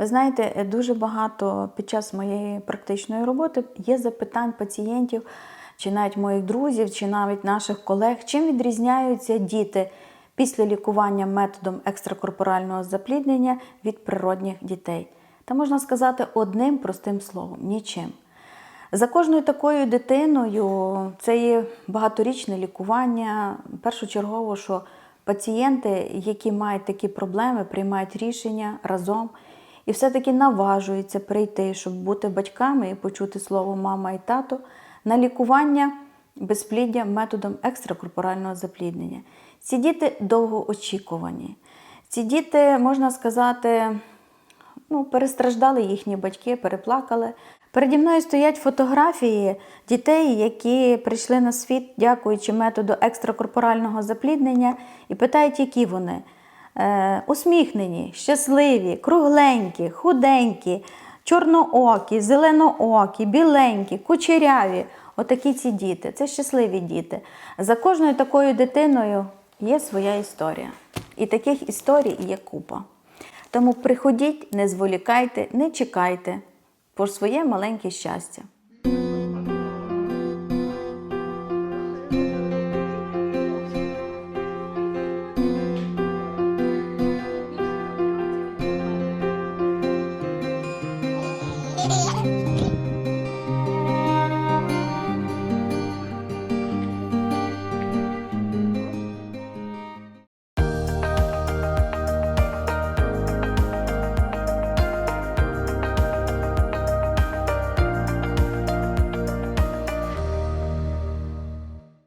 Ви знаєте, е, дуже багато під час моєї практичної роботи є запитань пацієнтів, чи навіть моїх друзів, чи навіть наших колег, чим відрізняються діти після лікування методом екстракорпорального запліднення від природних дітей. Та можна сказати одним простим словом нічим. За кожною такою дитиною це є багаторічне лікування. Першочергово, що пацієнти, які мають такі проблеми, приймають рішення разом і все-таки наважуються прийти, щоб бути батьками і почути слово мама і тато на лікування безпліддя методом екстракорпорального запліднення. Ці діти довгоочікувані. Ці діти, можна сказати, ну, перестраждали їхні батьки, переплакали. Переді мною стоять фотографії дітей, які прийшли на світ, дякуючи методу екстракорпорального запліднення, і питають, які вони. Е, усміхнені, щасливі, кругленькі, худенькі, чорноокі, зеленоокі, біленькі, кучеряві. Отакі ці діти. Це щасливі діти. За кожною такою дитиною є своя історія. І таких історій є купа. Тому приходіть, не зволікайте, не чекайте по своє маленьке щастя. 嗯。